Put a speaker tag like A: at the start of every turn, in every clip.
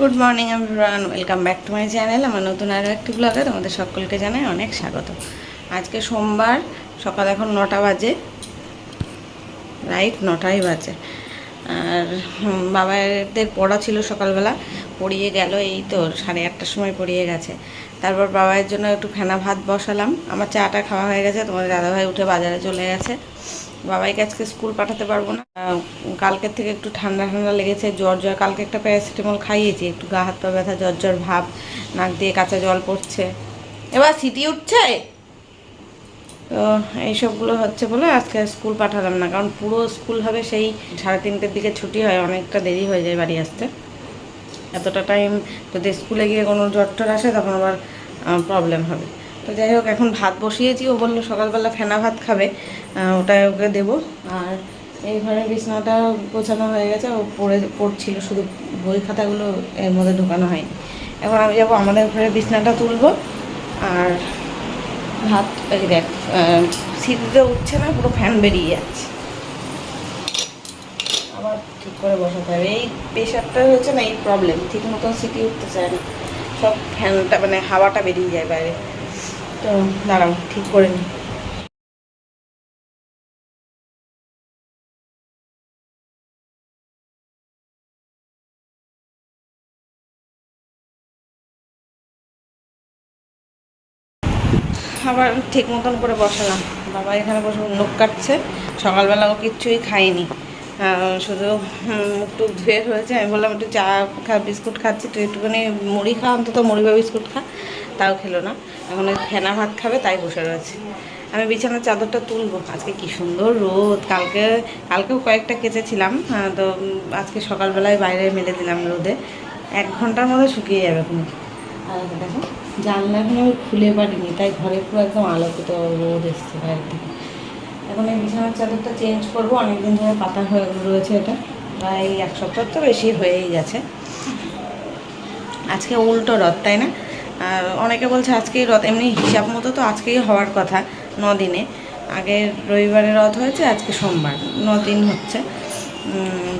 A: Good morning everyone welcome back to my channel আমার নতুন আরও একটি ব্লগে তোমাদের সকলকে জানাই অনেক স্বাগত। আজকে সোমবার, সকাল এখন নটা বাজে। রাইট নটাই বাজে। আর বাবাদের পড়া ছিল সকালবেলা। পড়িয়ে গেল এই তো, সাড়ে আটটার সময় পড়িয়ে গেছে। তারপর বাবাইয়ের জন্য একটু ফেনা ভাত বসালাম। আমার চাটা খাওয়া হয়ে গেছে, তোমাদের দাদাভাই উঠে বাজারে চলে গেছে। বাবাইকে আজকে স্কুল পাঠাতে পারব না। কালকের থেকে একটু ঠান্ডা ঠান্ডা লেগেছে, জ্বর জ্বর। কালকে একটা প্যারাসিটামল খাইয়েছি, একটু গা হাত পা ব্যথা, জ্বর জ্বর ভাব, নাক দিয়ে কাঁচা জল পড়ছে। এবার সিটি উঠছে? তো এইসবগুলো হচ্ছে বলে আজকে স্কুল পাঠালাম না, কারণ পুরো স্কুল হবে সেই সাড়ে তিনটের দিকে ছুটি হয়, অনেকটা দেরি হয়ে যায় বাড়ি আসতে। এতটা টাইম যদি স্কুলে গিয়ে কোনো জ্বর টর আসে, তখন আবার প্রবলেম হবে। তো যাই হোক, এখন ভাত বসিয়েছি। ও বলল সকালবেলা ফেনা ভাত খাবে। ওটাই ওকে দেবো। আর এই ঘরের বিছনাটা গোছানো হয়ে গেছে। ও পড়ে, পড়ছিল। শুধু বই খাতাগুলো এর মধ্যে ঢোকানো হয়নি। এখন আমি যাব আমাদের ঘরের বিছনাটা তুলবো। আর ভাত, এই দেখ সিটিতে উঠছে না, পুরো ফ্যান বেরিয়ে যাচ্ছে। আবার ঠিক করে বসাতে হবে। এই প্রেশারটা হচ্ছে না, এই প্রবলেম ঠিক মতন সিটি উঠতে চায় না। সব ফ্যানটা মানে হাওয়াটা বেরিয়ে যায় বাইরে। তো দাঁড়াও ঠিক করে নিই আবার ঠিক মতন করে বসালাম। বাবা এখানে বসে মুখ কাটছে সকালবেলা ও কিচ্ছুই আহ, শুধু টুক ধুয়ে হয়েছে। আমি বললাম, একটু চা খা, বিস্কুট খাচ্ছি তুই একটুখানি মুড়ি খা, অন্তত মুড়ি বা বিস্কুট খা। তাও খেলো না। এখন ওই ফেনা ভাত খাবে, তাই বসে রয়েছে। আমি বিছানার চাদরটা তুলবো। আজকে কি সুন্দর রোদ। কালকে, কালকেও কয়েকটা কেচেছিলাম তো আজকে সকালবেলায় বাইরে মেলে দিলাম রোদে। এক ঘণ্টার মধ্যে শুকিয়ে যাবে কোনো আর দেখো জানলাগুলো আমি খুলে পারিনি, তাই ঘরে পুরো একদম আলোকিত রোদ এসছে বাইরে থেকে। এখন এই বিছানার চাদরটা চেঞ্জ করব, অনেকদিন ধরে পাতা হয়ে রয়েছে এটা। প্রায় এক সপ্তাহ তো বেশি হয়েই গেছে। আজকে উল্টো রথ, তাই না? আর অনেকে বলছে আজকেই রথ, এমনি হিসাব মতো তো আজকেই হওয়ার কথা ন দিনে আগে রবিবারে রথ হয়েছে, আজকে সোমবার ন দিন হচ্ছে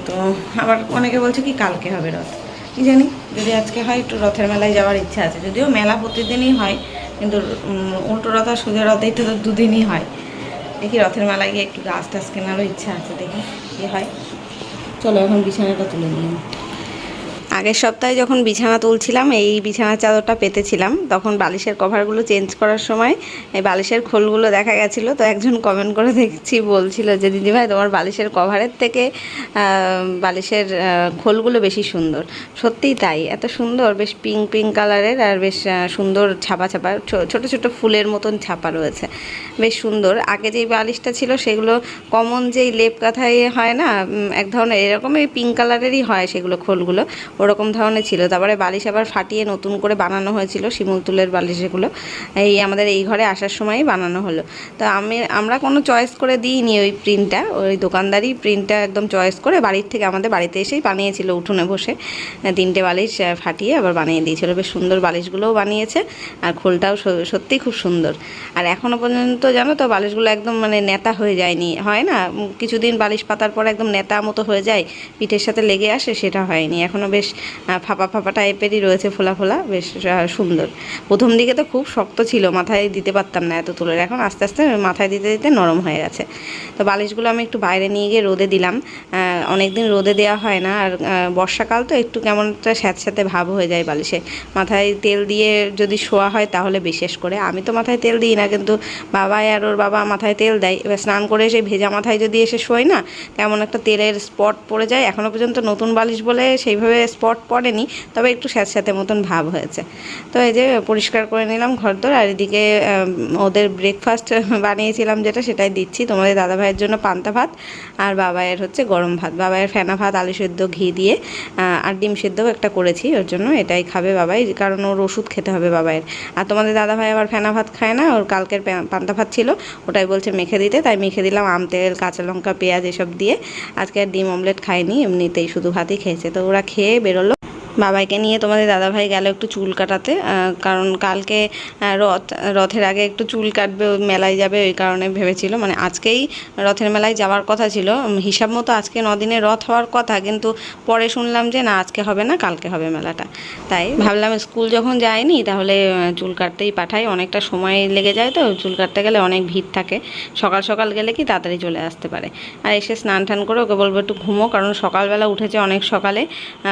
A: তো আবার অনেকে বলছে কি কালকে হবে রথ। কি জানি, যদি আজকে হয় একটু রথের মেলায় যাওয়ার ইচ্ছা আছে। যদিও মেলা প্রতিদিনই হয়, কিন্তু উল্টো রথ আর সোজা রথ তো দুদিনই হয়। দেখি রথের মেলায় গিয়ে একটু গাছ টাছ কেনারও ইচ্ছা আছে দেখি, কি হয় চলো এখন বিছানাটা তুলে নিই আমি। আগের সপ্তাহে যখন বিছানা তুলছিলাম, এই বিছানার চাদরটা পেতেছিলাম। তখন বালিশের কভারগুলো চেঞ্জ করার সময় এই বালিশের খোলগুলো দেখা গেছিল, তো একজন কমেন্ট করে দেখছি, বলছিল যে দিদিভাই তোমার বালিশের কভারের থেকে বালিশের খোলগুলো বেশি সুন্দর। সত্যিই তাই, এত সুন্দর, বেশ পিঙ্ক পিঙ্ক কালারের আর বেশ সুন্দর ছাপা ছাপা ছোট ছোট ফুলের মতন ছাপা রয়েছে। বেশ সুন্দর। আগে যেই বালিশটা ছিল, সেগুলো কমন যেই লেপ কাঁথায় হয় না এক ধরনের এরকমই পিঙ্ক কালারেরই হয় সেগুলো খোলগুলো। ওরকম ধরনের ছিল। তারপরে বালিশ আবার ফাটিয়ে নতুন করে বানানো হয়েছিল, শিমুল তুলের বালিশ এগুলো এই আমাদের এই ঘরে আসার সময়ই বানানো হলো। তো আমি, আমরা কোনো চয়েস করে দিইনি ওই প্রিন্টটা ওই দোকানদারই প্রিন্টটা একদম চয়েস করে বাড়ির থেকে আমাদের বাড়িতে এসেই বানিয়েছিল উঠোনে বসে। তিনটে বালিশ ফাটিয়ে আবার বানিয়ে দিয়েছিল। বেশ সুন্দর বালিশগুলোও বানিয়েছে আর খোলটাও স- সত্যিই খুব সুন্দর। আর এখনও পর্যন্ত জানো তো বালিশগুলো একদম মানে নেতা হয়ে যায়নি। হয় না? কিছুদিন বালিশ পাতার পর একদম নেতা মতো হয়ে যায়, পিঠের সাথে লেগে আসে, সেটা হয়নি। এখনও বেশ ফাঁপা ফাঁপা টাইপেরই রয়েছে ফোলা ফোলা, বেশ সুন্দর। প্রথম দিকে তো খুব শক্ত ছিল, মাথায় দিতে পারতাম না এত তুলের। এখন আস্তে আস্তে মাথায় দিতে দিতে নরম হয়ে গেছে। তো বালিশগুলো আমি একটু বাইরে নিয়ে গিয়ে রোদে দিলাম। অনেক দিন রোদে দেওয়া হয় না, আর বর্ষাকাল তো একটু কেমন একটা স্যাঁতস্যাঁতে ভাব হয়ে যায় বালিশে। মাথায় তেল দিয়ে যদি শোয়া হয় তাহলে বিশেষ করে। আমি তো মাথায় তেল দিই না, কিন্তু বাবা আর ওর বাবা মাথায় তেল দেয়। এবার স্নান করে এসে ভেজা মাথায় যদি এসে শোয় না কেমন একটা তেলের স্পট পড়ে যায়। এখনও পর্যন্ত নতুন বালিশ বলে সেইভাবে স্পট পড়েনি, তবে একটু স্যাঁতস্যাঁতে মতন ভাব হয়েছে। তো এই যে পরিষ্কার করে নিলাম ঘরদোর, আর এদিকে ওদের ব্রেকফাস্ট বানিয়েছিলাম যেটা, সেটাই দিচ্ছি। তোমাদের দাদা ভাইয়ের জন্য পান্তা ভাত, আর বাবায়ের হচ্ছে গরম ভাত। বাবায়ের ফেনা ভাত, আলু সেদ্ধ, ঘি দিয়ে আর ডিম সেদ্ধও একটা করেছি, ওর জন্য এটাই খাবে বাবাই, কারণ ওর ওষুধ খেতে হবে বাবায়ের। আর তোমাদের দাদা ভাই আবার ফেনা ভাত খায় না, ওর কালকের পান্তা ভাত ছিল, ওটাই বলছে মেখে দিতে, তাই মেখে দিলাম আম, তেল, কাঁচা লঙ্কা, পেঁয়াজ এসব দিয়ে। আজকে ডিম অমলেট খায়নি, এমনিতেই শুধু ভাতই খেয়েছে, তো ওরা খেয়ে বেরোলো। বাবাইকে নিয়ে তোমাদের দাদাভাই গেল একটু চুল কাটাতে কারণ কালকে রথ রথের আগে একটু চুল কাটবে মেলায় যাবে ওই কারণে ভেবেছিল। মানে আজকেই রথের মেলায় যাওয়ার কথা ছিল হিসাব মতো আজকে নদিনে রথ হওয়ার কথা কিন্তু পরে শুনলাম যে না আজকে হবে না কালকে হবে মেলাটা। তাই ভাবলাম স্কুল যখন যায়নি তাহলে চুল কাটতেই পাঠাই। অনেকটা সময় লেগে যায় তো চুল কাটতে গেলে অনেক ভিড় থাকে। সকাল সকাল গেলে কি তাড়াতাড়ি চলে আসতে পারে। আর এসে স্নান টান করে ওকে বলব একটু ঘুমো কারণ সকালবেলা উঠেছে অনেক সকালে।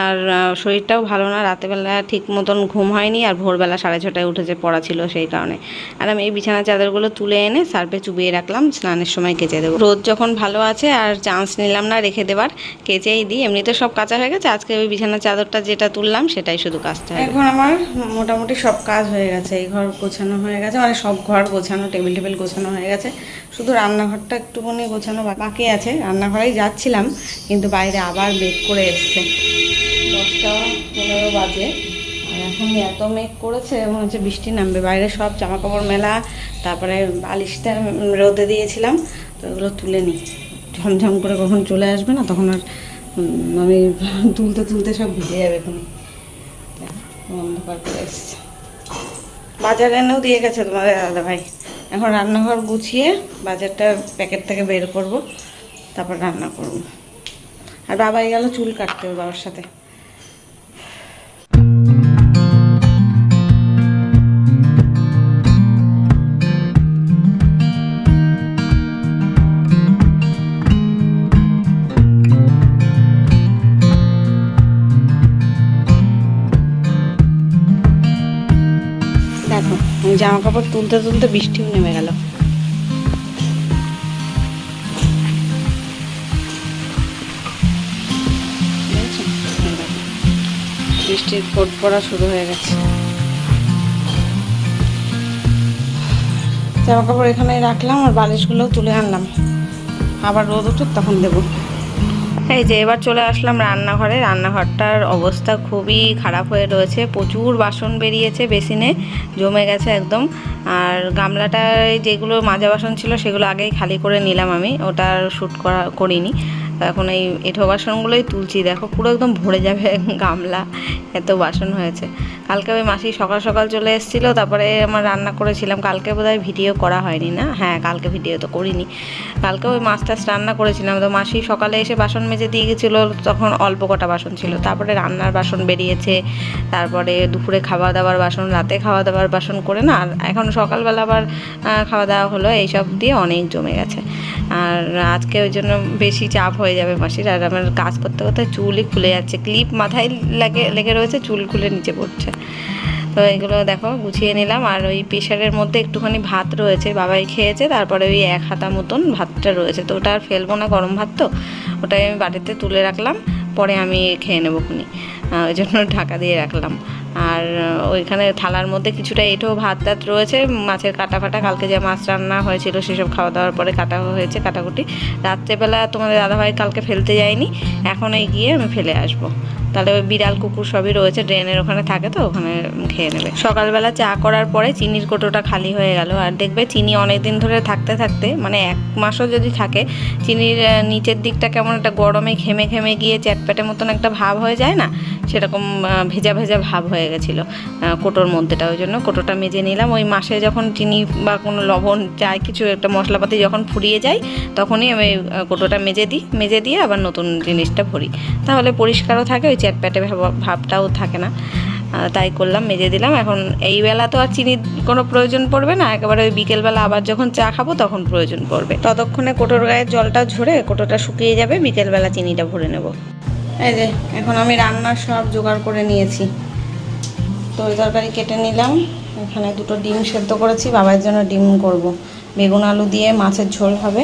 A: আর আহ, শরীরটাও ভালো না, রাতেবেলা ঠিক মতন ঘুম হয়নি আর ভোরবেলা সাড়ে ছটায় উঠেছে পড়া ছিল সেই কারণে। আর আমি এই বিছানা চাদরগুলো তুলে এনে সার্ফে চুবিয়ে রাখলাম, স্নানের সময় কেচে দেবো। রোদ যখন ভালো আছে আর চান্স নিলাম না রেখে দেবার, কেচেই দিই। এমনিতে সব কাঁচা হয়ে গেছে, আজকে ওই বিছানা চাদরটা যেটা তুললাম সেটাই শুধু হবে এখন আমার মোটামুটি সব কাজ হয়ে গেছে, এই ঘর গোছানো হয়ে গেছে মানে সব ঘর গোছানো, টেবিল টেবিল গোছানো হয়ে গেছে। শুধু রান্নাঘরটা একটুখানি গোছানো বাকি আছে, রান্নাঘরেই যাচ্ছিলাম, কিন্তু বাইরে আবার বেগ করে এসছে। দশটা পনেরো বাজে। আর এখন এত মেঘ করেছে, মনে হচ্ছে বৃষ্টি নামবে। বাইরে সব জামা কাপড় মেলা, তারপরে বালিশটা রোদে দিয়েছিলাম, তো এগুলো তুলে নিই। ঝমঝম করে কখন চলে আসবে না, তখন আর আমি তুলতে তুলতে সব ভিজে যাবে এখন অন্ধকার করে এসছে। বাজার এনেও দিয়ে গেছে তোমাদের দাদা ভাই। এখন রান্নাঘর গুছিয়ে বাজারটা প্যাকেট থেকে বের করব, তারপর রান্না করব। আর বাবাই গেল চুল কাটতে ওর বাবার সাথে। জামা কাপড় তুলতে তুলতে বৃষ্টিও নেমে গেল। বৃষ্টির ফোট পড়া শুরু হয়ে গেছে। জামা কাপড় এখানে রাখলাম আর বালিশগুলোও তুলে আনলাম। আবার রোদ উঠুক তখন দেবো। এই যে এবার চলে আসলাম রান্নাঘরে। রান্নাঘরটার অবস্থা খুবই খারাপ হয়ে রয়েছে। প্রচুর বাসন বেরিয়েছে বেসিনে, জমে গেছে একদম। আর গামলাটায় যেগুলো মাজা বাসন ছিল সেগুলো আগেই খালি করে নিলাম আমি। ওটা শ্যুট করা, করিনি। এখন এই এঁঠো বাসনগুলোই তুলছি। দেখো পুরো একদম ভরে যাবে গামলা। এত বাসন হয়েছে। কালকে ওই মাসি সকাল সকাল চলে এসেছিল, তারপরে আমার রান্না করেছিলাম। কালকে বোধহয় ভিডিও করা হয়নি না? হ্যাঁ কালকে ভিডিও তো করিনি। কালকে ওই মাছ টাছ রান্না করেছিলাম। তো মাসি সকালে এসে বাসন মেজে দিয়ে গেছিল, তখন অল্প কটা বাসন ছিল। তারপরে রান্নার বাসন বেরিয়েছে। তারপরে দুপুরে খাওয়া দাওয়ার বাসন, রাতে খাওয়া দাওয়ার বাসন করে না, আর এখন সকালবেলা আবার খাওয়া দাওয়া হলো, এইসব দিয়ে অনেক জমে গেছে। আর আজকে ওই জন্য বেশি চাপ হয়ে যাবে মাসির। আর আমার কাজ করতে করতে চুলই খুলে যাচ্ছে। ক্লিপ মাথায় লেগে লেগে রয়েছে, চুল খুলে নিচে পড়ছে। তো এগুলো দেখো গুছিয়ে নিলাম। আর ওই প্রেশারের মধ্যে একটুখানি ভাত রয়েছে, বাবাই খেয়েছে। তারপরে ওই এক হাতা মতন ভাতটা রয়েছে। তো ওটা আর ফেলব না গরম ভাত তো, ওটাই আমি বাটিতে তুলে রাখলাম। পরে আমি খেয়ে নেব খুনি। ওই জন্য ঢাকা দিয়ে রাখলাম। আর ওইখানে থালার মধ্যে কিছুটা এঁঠো ভাত টাত রয়েছে, মাছের কাটা ফাটা, কালকে যে মাছ রান্না হয়েছিল সেসব খাওয়া দাওয়ার পরে কাটা হয়েছে কাটাকুটি। রাত্রেবেলা তোমাদের দাদাভাই কালকে ফেলতে যায়নি, এখন এই গিয়ে আমি ফেলে আসব। তাহলে ওই বিড়াল কুকুর সবই রয়েছে, ড্রেনের ওখানে থাকে তো, ওখানে খেয়ে নেবে। সকালবেলা চা করার পরে চিনির কোটোটা খালি হয়ে গেল, আর দেখবে চিনি অনেক দিন ধরে থাকতে থাকতে মানে এক মাসও যদি থাকে, চিনির নিচের দিকটা কেমন একটা গরমে ঘেমে ঘেমে গিয়ে চ্যাটপ্যাটের মতন একটা ভাব হয়ে যায় না সেরকম ভেজা ভেজা ভাব হয়ে গেছিল কোটোর মধ্যেটা। ওই জন্য কোটোটা মেজে নিলাম। ওই মাসে যখন চিনি বা কোনো লবণ চাই, কিছু একটা মশলাপাতি যখন ফুরিয়ে যায়, তখনই আমি কোটোটা মেজে দিই, মেজে দিয়ে আবার নতুন জিনিসটা ভরি। তাহলে পরিষ্কারও থাকে, ওই চ্যাটপ্যাটে ভাব- ভাবটাও থাকে না। তাই করলাম, মেজে দিলাম। এখন এই বেলা তো আর চিনির কোনো প্রয়োজন পড়বে না। একেবারে ওই বিকেলবেলা আবার যখন চা খাব, তখন প্রয়োজন পড়বে। ততক্ষণে কোটোর গায়ে জলটা ঝরে, কোটোটা শুকিয়ে যাবে, বিকেলবেলা চিনিটা ভরে নেব। এই যে, এখন আমি রান্নার সব জোগাড় করে নিয়েছি। তরি তরকারি কেটে নিলাম। এখানে দুটো ডিম সেদ্ধ করেছি, বাবার জন্য ডিম করব। বেগুন আলু দিয়ে মাছের ঝোল হবে।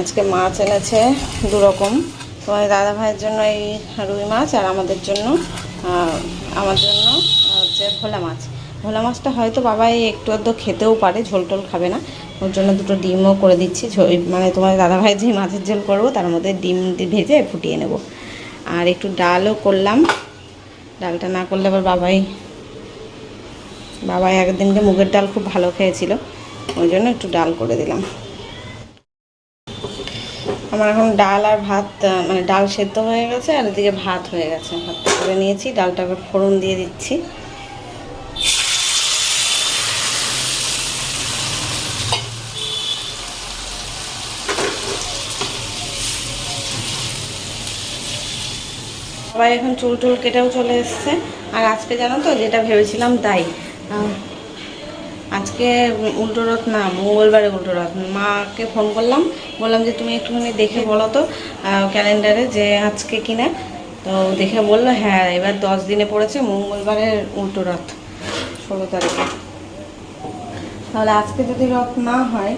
A: আজকে মাছ এনেছে দু রকম তোমাদের দাদা ভাইয়ের জন্য এই রুই মাছ আর আমাদের জন্য আমার জন্য হচ্ছে ভোলা মাছ। ভোলা মাছটা হয়তো বাবাই একটু আধটু খেতেও পারে, ঝোল টোল খাবে না। ওর জন্য দুটো ডিমও করে দিচ্ছি। মানে তোমার দাদা ভাই যে মাছের ঝোল করব, তার মধ্যে ডিম ভেজে ফুটিয়ে নেব। আর একটু ডালও করলাম। ডালটা না করলে আবার বাবাই বাবাই একদিনকে মুগের ডাল খুব ভালো খেয়েছিল। ওই জন্য একটু ডাল করে দিলাম। আমার এখন ডাল আর ভাত মানে ডাল সেদ্ধ হয়ে গেছে, আর এদিকে ভাত হয়ে গেছে। ভাতটা করে নিয়েছি, ডালটা ফোড়ন দিয়ে দিচ্ছি। সবাই এখন চুল টুল কেটেও চলে এসছে। আর আজকে জানো তো, যেটা ভেবেছিলাম তাই। আজকে উল্টো রথ না, মঙ্গলবারে উল্টো রথ। মাকে ফোন করলাম, বললাম যে তুমি একটুখানি দেখে বলো তো ক্যালেন্ডারে যে আজকে কিনা। তো দেখে বলল হ্যাঁ এবার দশ দিনে পড়েছে মঙ্গলবারের উল্টো রথ, ষোলো তারিখে। তাহলে আজকে যদি রথ না হয়,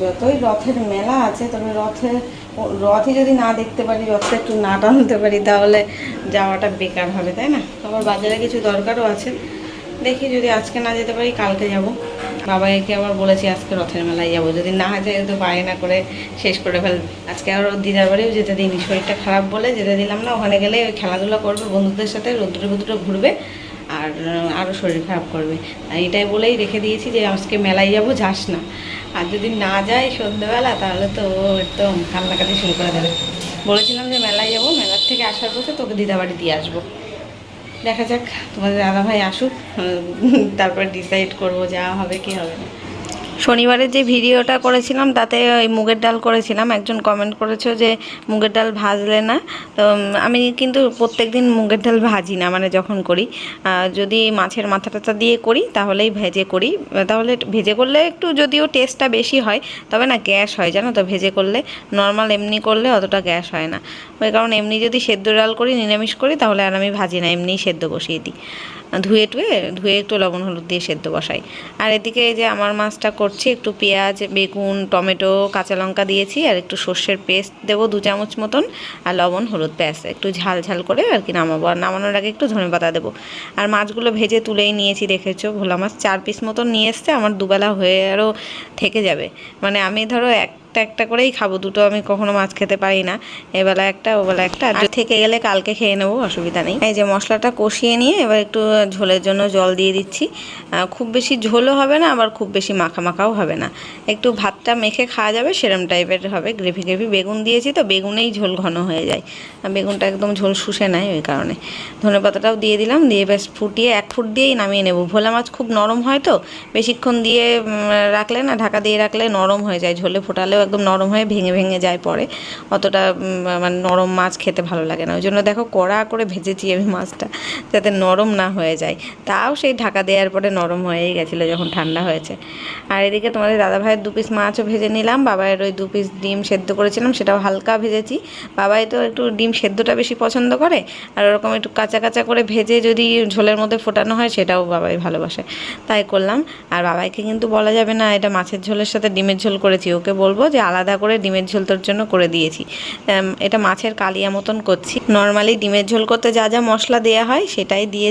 A: যতই রথের মেলা আছে, তবে রথের রথই যদি না দেখতে পারি, রথটা একটু না টানতে পারি, তাহলে যাওয়াটা বেকার হবে, তাই না? আবার বাজারে কিছু দরকারও আছে। দেখি যদি আজকে না যেতে পারি, কালকে যাব। বাবাকে আবার বলেছি, আজকে রথের মেলায় যাব। যদি না যায়, তো না করে শেষ করে ফেল। আজকে আর দিদার বাড়িও যেতে দিইনি। শরীরটা খারাপ বলে যেতে দিলাম না। ওখানে গেলে ওই খেলাধুলা করবে, বন্ধুদের সাথে রোদ্রে রোদ্রে ঘুরবে, আর আরও শরীর খারাপ করবে। এটাই বলেই রেখে দিয়েছি যে, আজকে মেলায় যাব, যাস না। আর যদি না যাই সন্ধ্যেবেলা, তাহলে তো ও একদম কান্নাকাটি শুরু করে দেবে। বলেছিলাম যে মেলায় যাব, মেলার থেকে আসার পথে তোকে দিদাবাড়ি দিয়ে আসব। দেখা যাক, তোমাদের দাদা ভাই আসুক তারপর ডিসাইড করব যা হবে, কি হবে। না শনিবারের যে ভিডিওটা করেছিলাম, তাতে ওই মুগের ডাল করেছিলাম। একজন কমেন্ট করেছ যে, মুগের ডাল ভাজলে না? তো আমি কিন্তু প্রত্যেক দিন মুগের ডাল ভাজি না মানে যখন করি। যদি মাছের মাথা টাথা দিয়ে করি, তাহলেই ভেজে করি। তাহলে ভেজে করলে একটু যদিও টেস্টটা বেশি হয়, তবে না গ্যাস হয়, জানো তো? ভেজে করলে নর্মাল এমনি করলে অতটা গ্যাস হয় না। ওই কারণে এমনি যদি সেদ্ধ ডাল করি, নিরামিষ করি, তাহলে আর আমি ভাজি না, এমনিই সেদ্ধ বসিয়ে দিই। ধুয়ে টুয়ে, ধুয়ে একটু লবণ হলুদ দিয়ে সেদ্ধ বসাই। আর এদিকে এই যে আমার মাছটা করছি, একটু পেঁয়াজ, বেগুন, টমেটো, কাঁচা লঙ্কা দিয়েছি, আর একটু সর্ষের পেস্ট দেবো দু চামচ মতন, আর লবণ, হলুদ, ব্যাস, একটু ঝাল ঝাল করে আর কি নামাবো। আর নামানোর আগে একটু ধনে পাতা দেবো। আর মাছগুলো ভেজে তুলেই নিয়েছি, দেখেছ? ভোলা মাছ চার পিস মতন নিয়ে এসছে, আমার দুবেলা হয়ে আরও থেকে যাবে। মানে আমি ধরো একটা একটা করেই খাব। দুটো আমি কখনো মাছ খেতে পারি না। এবেলা একটা, ওবেলা একটা। আর থেকে গেলে কালকে খেয়ে নেব, অসুবিধা নেই। এই যে মশলাটা কষিয়ে নিয়ে এবার একটু ঝোলের জন্য জল দিয়ে দিচ্ছি। খুব বেশি ঝোলও হবে না, আবার খুব বেশি মাখা মাখাও হবে না। একটু ভাতটা মেখে খাওয়া যাবে, সেরম টাইপের হবে। গ্রেভি গ্রেভি বেগুন দিয়েছি তো, বেগুনেই ঝোল ঘন হয়ে যায়। বেগুনটা একদম ঝোল শুষে নেয় ওই কারণে। ধনে পাতাটাও দিয়ে দিলাম, দিয়ে বেশ ফুটিয়ে এক ফুট দিয়েই নামিয়ে নেব। ভোলা মাছ খুব নরম হয় তো, বেশিক্ষণ দিয়ে রাখলে না, ঢাকা দিয়ে রাখলে নরম হয়ে যায়। ঝোলে ফোটালেও একদম নরম হয়ে ভেঙে ভেঙে যায় পরে। অতটা মানে নরম মাছ খেতে ভালো লাগে না। ওই জন্য দেখো কড়া করে ভেজেছি আমি মাছটা, যাতে নরম না হয়ে যায়। তাও সেই ঢাকা দেওয়ার পরে নরম হয়েই গেছিল যখন ঠান্ডা হয়েছে। আর এদিকে তোমাদের দাদা ভাইয়ের দু পিস মাছও ভেজে নিলাম। বাবাইয়ের ওই দু পিস ডিম সেদ্ধ করেছিলাম, সেটাও হালকা ভেজেছি। বাবাই তো একটু ডিম সেদ্ধটা বেশি পছন্দ করে, আর ওরকম একটু কাঁচা কাঁচা করে ভেজে যদি ঝোলের মধ্যে ফোটানো হয়, সেটাও বাবাই ভালোবাসে। তাই করলাম। আর বাবাইকে কিন্তু বলা যাবে না, এটা মাছের ঝোলের সাথে ডিমের ঝোল করেছি, ওকে বলব যে আলাদা করে ডিমের ঝোল তোর জন্য করে দিয়েছি। এটা মাছের কালিয়া মতন করছি। নর্মালি ডিমের ঝোল করতে যা যা মশলা দেওয়া হয় সেটাই দিয়ে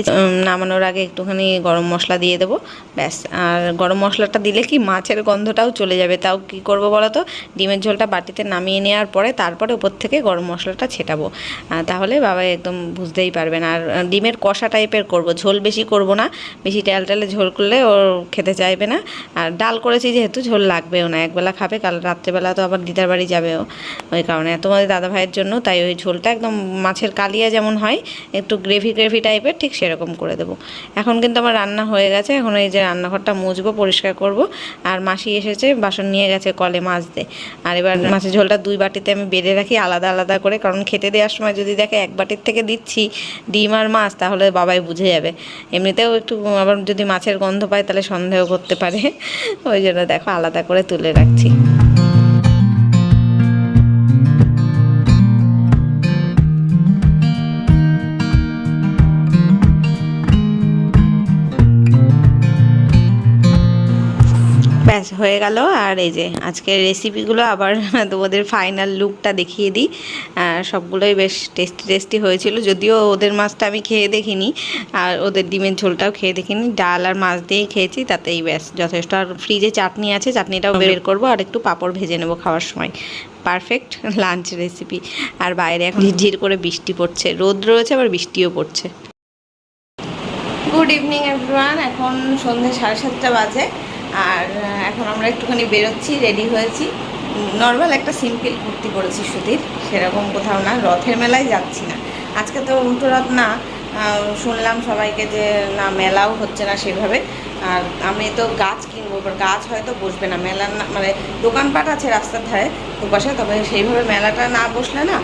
A: নামানোর আগে একটুখানি গরম মশলা দিয়ে দেবো। ব্যাস, আর গরম মশলাটা দিলে কি মাছের গন্ধটাও চলে যাবে। তাও কি করব বলো তো ডিমের ঝোলটা বাটিতে নামিয়ে নেওয়ার পরে তারপরে উপর থেকে গরম মশলাটা ছেটাবো। তাহলে বাবা একদম বুঝতেই পারবেন। আর ডিমের কষা টাইপের করব। ঝোল বেশি করব না। বেশি টাল টালে ঝোল করলে ওর খেতে চাইবে না। আর ডাল করেছি যেহেতু, ঝোল লাগবেও না। একবেলা খাবে, কাল রাত্রেবেলা তো আবার দিদার বাড়ি যাবেও ওই কারণে। তোমাদের দাদা ভাইয়ের জন্য তাই ওই ঝোলটা একদম মাছের কালিয়া যেমন হয়, একটু গ্রেভি গ্রেভি টাইপের ঠিক সেরকম করে দেবো। এখন কিন্তু আমার রান্না হয়ে গেছে, এখন এই যে রান্নাঘরটা মুছবো, পরিষ্কার করব। আর মাসি এসেছে, বাসন নিয়ে গেছে কলে মাজতে। আর এবার মাছের ঝোলটা দুই বাটিতে আমি বেড়ে রাখি আলাদা আলাদা করে, কারণ খেতে দেওয়ার সময় যদি দেখে এক বাটির থেকে দিচ্ছি ডিম আর মাছ, তাহলে বাবাই বুঝে যাবে। এমনিতেও একটু আবার যদি মাছের গন্ধ পায়, তাহলে সন্দেহ করতে পারে। ওই জন্য দেখো আলাদা করে তুলে রাখছি। ব্যাস হয়ে গেল, আর এই যে আজকের রেসিপিগুলো আবার তোমাদের ফাইনাল লুকটা দেখিয়ে দিই। সবগুলোই বেশ টেস্টি টেস্টি হয়েছিল, যদিও ওদের মাছটা আমি খেয়ে দেখিনি, আর ওদের ডিমের ঝোলটাও খেয়ে দেখিনি। ডাল আর মাছ দিয়েই খেয়েছি, তাতেই ব্যাস, যথেষ্ট। আর ফ্রিজে চাটনি আছে, চাটনিটাও বের করব, আর একটু পাঁপড় ভেজে নেব খাওয়ার সময়। পারফেক্ট লাঞ্চ রেসিপি আর বাইরে এখন ঝিরঝির করে বৃষ্টি পড়ছে, রোদ রয়েছে, আবার বৃষ্টিও পড়ছে। গুড ইভিনিং এভরিওয়ান এখন সন্ধ্যে সাড়ে সাতটা বাজে। আর এখন আমরা একটুখানি বেরোচ্ছি রেডি হয়েছি। নর্মাল একটা সিম্পল কুর্তি পরেছি সুতির, সেরকম কোথাও না, রথের মেলায় যাচ্ছি না। আজকে তো উল্টো রথ না শুনলাম সবাইকে যে না, মেলাও হচ্ছে না সেভাবে। আর আমি তো গাছ কিনবো, এবার গাছ হয়তো বসবে না, মেলা না মানে দোকানপাট আছে রাস্তার ধারে দুপাশে তবে সেইভাবে মেলাটা না বসলে না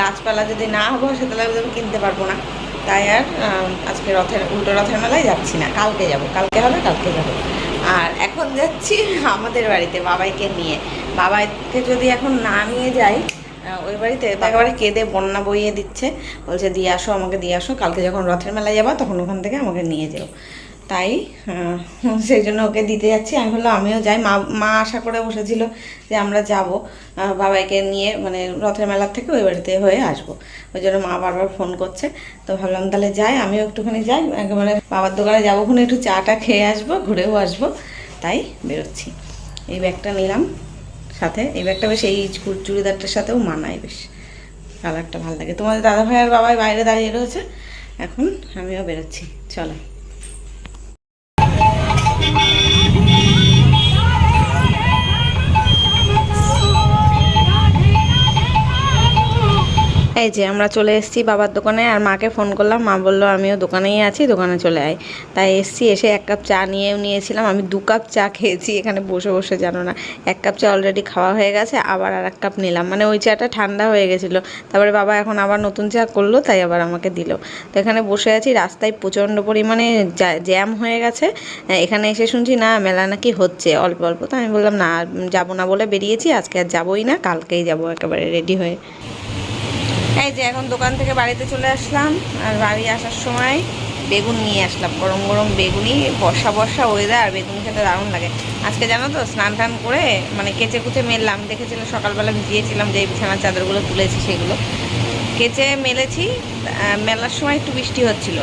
A: গাছপালা যদি না বসে, তাহলে আমি কিনতে পারব না। তাই আর আজকে রথের, উল্টো রথের মেলায় যাচ্ছি না, কালকে যাব, কালকে হবে, কালকে যাব। আর এখন যাচ্ছি আমাদের বাড়িতে বাবাইকে নিয়ে। বাবাইকে যদি এখন না নিয়ে যাই ওই বাড়িতে একেবারে কেঁদে বন্যা বইয়ে দিচ্ছে। বলছে, দিয়ে আসো, আমাকে দিয়ে আসো। কালকে যখন রথের মেলায় যাবা, তখন ওখান থেকে আমাকে নিয়ে যেও। তাই সেই জন্য ওকে দিতে যাচ্ছি। আমি বললাম, আমিও যাই। মা মা আশা করে বসেছিল যে আমরা যাব বাবাইকে নিয়ে মানে রথের মেলার থেকে ওই বাড়িতে হয়ে আসব। ওই জন্য মা বারবার ফোন করছে। তো ভাবলাম, তাহলে যাই, আমিও একটুখানি যাই। একেবারে বাবার দোকানে যাব ওখানে একটু চাটা খেয়ে আসব, ঘুরেও আসব। তাই বেরোচ্ছি। এই ব্যাগটা নিলাম সাথে। এই ব্যাগটা বেশ, এই চুড়িদারটার সাথেও মানায় বেশ। কালারটা ভালো লাগে। তোমাদের দাদা ভাই আর বাবাই বাইরে দাঁড়িয়ে রয়েছে। এখন আমিও বেরোচ্ছি। চলো। এই যে আমরা চলে এসেছি বাবার দোকানে আর মাকে ফোন করলাম। মা বলল, আমিও দোকানেই আছি, দোকানে চলে আয়। তাই এসছি, এসে এক কাপ চা নিয়েও নিয়েছিলাম। আমি দু কাপ চা খেয়েছি, এখানে বসে বসে জানো না। এক কাপ চা অলরেডি খাওয়া হয়ে গেছে, আবার আর এক কাপ নিলাম। মানে ওই চাটা ঠান্ডা হয়ে গেছিল। তারপরে বাবা এখন আবার নতুন চা করল, তাই আবার আমাকে দিল। তো এখানে বসে আছি, রাস্তায় প্রচণ্ড পরিমাণে জ্যাম হয়ে গেছে। এখানে এসে শুনছি, না, মেলা নাকি হচ্ছে। অল্প অল্প। তো আমি বললাম, না, যাব না বলে বেরিয়েছি, আজকে আর যাবোই না, কালকেই যাব একেবারে রেডি হয়ে। এই যে এখন দোকান থেকে বাড়িতে চলে আসলাম, আর বাড়ি আসার সময় বেগুন নিয়ে আসলাম, গরম গরম বেগুনি বর্ষা বর্ষা ওয়েদার বেগুন খেতে দারুণ লাগে। আজকে জানো তো, স্নান টান করে মানে কেচে কুচে মেললাম, দেখেছিল সকালবেলা ভিজিয়েছিলাম যে বিছানার চাদরগুলো তুলেছি সেগুলো। কেচে মেলেছি মেলার সময় একটু বৃষ্টি হচ্ছিল।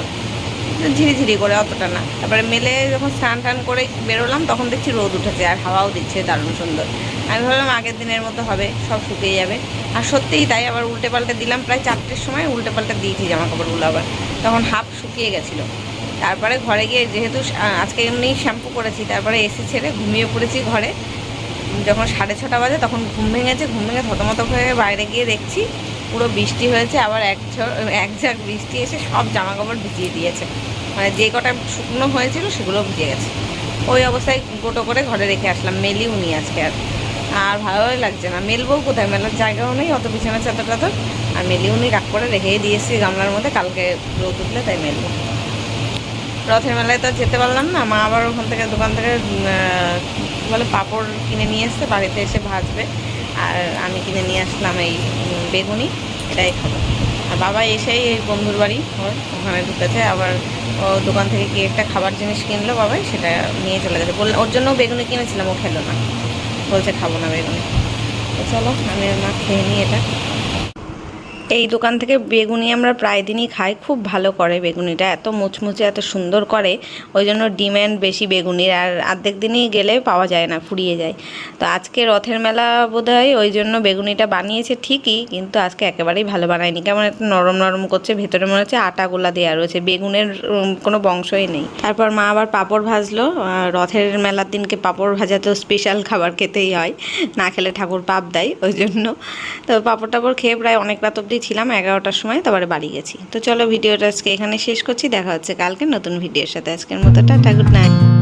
A: ঝিরিঝিরি করে অতটা না। তারপরে মেলে যখন স্নান টান করে বেরোলাম, তখন দেখছি রোদ উঠেছে আর হাওয়াও দিচ্ছে, দারুণ সুন্দর। আমি ভাবলাম আগের দিনের মতো হবে, সব শুকিয়ে যাবে। আর সত্যিই তাই আবার উল্টে পাল্টে দিলাম, প্রায় চারটের সময় উল্টে পাল্টে দিয়েছি জামা কাপড়গুলো আবার। তখন হাফ শুকিয়ে গেছিল। তারপরে ঘরে গিয়ে যেহেতু আজকে এমনি শ্যাম্পু করেছি, তারপরে এসি ছেড়ে ঘুমিয়ে পড়েছি ঘরে। যখন সাড়ে ছটা বাজে তখন ঘুম ভেঙেছে, ঘুম ভেঙে থতমত হয়ে বাইরে গিয়ে দেখছি পুরো বৃষ্টি হয়েছে, আবার এক এক ঝাঁক বৃষ্টি এসে সব জামা কাপড় ভিজিয়ে দিয়েছে। মানে যে কটা শুকনো হয়েছিল সেগুলো ভিজে গেছে। ওই অবস্থায় গোটো করে ঘরে রেখে আসলাম, মেলিও নি আজকে আর। আর ভালোই লাগছে না। মেলবো কোথায়? মেলার জায়গাও নেই, অত বিছানা চাদর টাদর আর মেলিও নি, রাগ করে রেখেই দিয়েছি গামলার মধ্যে, কালকে রোদ উঠলে তাই মেলবো। রথের মেলায় তো যেতে পারলাম না, মা আবার ওখান থেকে, দোকান থেকে বলে, পাপড় কিনে নিয়ে এসছে, বাড়িতে এসে ভাজবে। আর আমি কিনে নিয়ে আসলাম এই বেগুনি, এটাই খাব। আর বাবা এসেই এই বন্ধুর বাড়ি, ওর ওখানে ঢুকেছে, আবার ও দোকান থেকে কি একটা খাবার জিনিস কিনলো বাবাই, সেটা নিয়ে চলে গেছে। বললাম ওর জন্য বেগুনি কিনেছিলাম, ও খেলো না। বলছে, খাব না বেগুনি। তো চলো, আমি মা খেয়ে নিই এটা। এই দোকান থেকে বেগুনি আমরা প্রায় দিনই খাই। খুব ভালো করে বেগুনিটা। এত মুচমুচে, এত সুন্দর করে। ওই জন্য ডিম্যান্ড বেশি বেগুনির। আর অর্ধেক দিনই গেলে পাওয়া যায় না, ফুরিয়ে যায়। তো আজকে রথের মেলা বোধ হয় ওই জন্য বেগুনিটা বানিয়েছে ঠিকই, কিন্তু আজকে একেবারেই ভালো বানায়নি। কেমন একটা নরম নরম করছে। ভেতরে মনে হচ্ছে আটাগুলা দেওয়া রয়েছে। বেগুনের কোনো বংশই নেই। তারপর মা আবার পাঁপড় ভাজলো। রথের মেলার দিনকে পাঁপড় ভাজা তো স্পেশাল খাবার খেতেই হয়। না খেলে ঠাকুর পাপ দেয়, ওই জন্য। তো পাঁপড় টাপড় খেয়ে প্রায় অনেক রাত অবধি ছিলাম এগারোটার সময়, তারপরে বাড়ি গেছি। তো চলো ভিডিওটা আজকে এখানে শেষ করছি, দেখা হচ্ছে কালকে নতুন ভিডিওর সাথে। আজকের মতো টাটা গুড নাইট